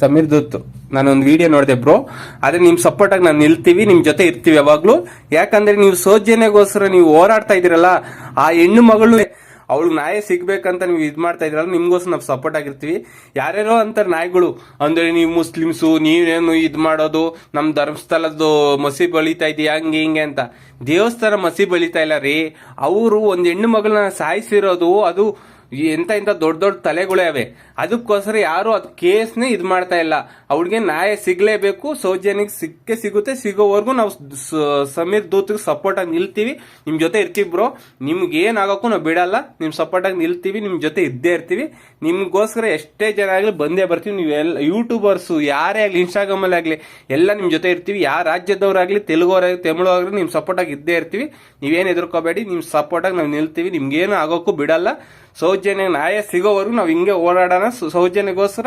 ಸಮೀರ್ ದೂತ್ ನಾನೊಂದು ವಿಡಿಯೋ ನೋಡಿದೆ ಬ್ರೋ ಆದ್ರೆ ನಿಮ್ ಸಪೋರ್ಟ್ ಆಗಿ ನಾವು ನಿಲ್ತೀವಿ, ನಿಮ್ ಜೊತೆ ಇರ್ತೀವಿ ಯಾವಾಗ್ಲೂ. ಯಾಕಂದ್ರೆ ನೀವು ಸೌಜನ್ಯಗೋಸ್ಕರ ನೀವು ಹೋರಾಡ್ತಾ ಇದೀರಲ್ಲ ಆ ಹೆಣ್ಣು ಮಗಳು ಅವಳಿಗೆ ನಾಯಿ ಸಿಗ್ಬೇಕಂತ ನೀವು ಇದ್ ಮಾಡ್ತಾ ಇದ್ರಲ್ಲ ನಿಮ್ಗೋಸ್ಕರ ನಾವು ಸಪೋರ್ಟ್ ಆಗಿರ್ತೀವಿ. ಯಾರ್ಯಾರೋ ಅಂತಾರೆ ನಾಯಿಗಳು, ಅಂದ್ರೆ ನೀವು ಮುಸ್ಲಿಮ್ಸು, ನೀವೇನು ಇದ್ ಮಾಡೋದು, ನಮ್ ಧರ್ಮಸ್ಥಳದ್ದು ಮಸಿ ಬಳಿತಾ ಇದೀಯ, ಹಂಗೆ ಹಿಂಗೆ ಅಂತ. ದೇವಸ್ಥಾನ ಮಸಿ ಬಳಿತಾ ಇಲ್ಲ ರೀ. ಅವರು ಒಂದು ಹೆಣ್ಣು ಮಗಳನ್ನ ಸಾಯಿಸಿರೋದು, ಅದು ಎಂತ ಇಂತ ದೊಡ್ಡ ದೊಡ್ಡ ತಲೆಗಳೇ ಅವೆ. ಅದಕ್ಕೋಸ್ಕರ ಯಾರು ಅದು ಕೇಸ್ನೇ ಇದು ಮಾಡ್ತಾ ಇಲ್ಲ. ಅವ್ಳಿಗೆ ನ್ಯಾಯ ಸಿಗಲೇಬೇಕು ಸೌಜನ್ಯಕ್ಕೆ ಸಿಕ್ಕೇ ಸಿಗುತ್ತೆ, ಸಿಗೋವರೆಗೂ ನಾವು ಸಮೀರ್ ದೂತ್ಗೆ ಸಪೋರ್ಟ್ ಆಗಿ ನಿಲ್ತೀವಿ. ನಿಮ್ಮ ಜೊತೆ ಇರ್ತೀವಿ ಬ್ರೋ. ನಿಮ್ಗೆ ಏನ್ ಆಗೋಕ್ಕೂ ನಾವು ಬಿಡಲ್ಲ. ನಿಮ್ಮ ಸಪೋರ್ಟ್ ಆಗಿ ನಿಲ್ತೀವಿ ನಿಮ್ಮ ಜೊತೆ ಇದ್ದೇ ಇರ್ತೀವಿ. ನಿಮಗೋಸ್ಕರ ಎಷ್ಟೇ ಜನ ಆಗಲಿ ಬಂದೇ ಬರ್ತೀವಿ. ನೀವು ಎಲ್ಲ ಯೂಟ್ಯೂಬರ್ಸು ಯಾರೇ ಆಗಲಿ ಇನ್ಸ್ಟಾಗ್ರಾಮ್ ಅಲ್ಲಿ ಆಗ್ಲಿ, ಎಲ್ಲ ನಿಮ್ಮ ಜೊತೆ ಇರ್ತೀವಿ. ಯಾವ ರಾಜ್ಯದವರಾಗಲಿ ತೆಲುಗುವರಾಗ್ಲಿ ತಮಿಳು ಆಗ್ಲಿ, ನಿಮ್ ಸಪೋರ್ಟ್ ಆಗಿ ಇದ್ದೇ ಇರ್ತೀವಿ. ನೀವೇನು ಎದುರ್ಕೋಬೇಡಿ. ನಿಮ್ಮ ಸಪೋರ್ಟ್ ಆಗಿ ನಾವು ನಿಲ್ತೀವಿ. ನಿಮ್ಗೇನು ಆಗೋಕ್ಕೂ ಬಿಡಲ್ಲ. ಸೌಜನ್ಯ ನ್ಯಾಯ ಸಿಗೋವರೆಗೂ ನಾವು ಹಿಂಗೆ ಓಡಾಡೋಣ ಸೌಜನ್ಯಗೋಸ್ಕರ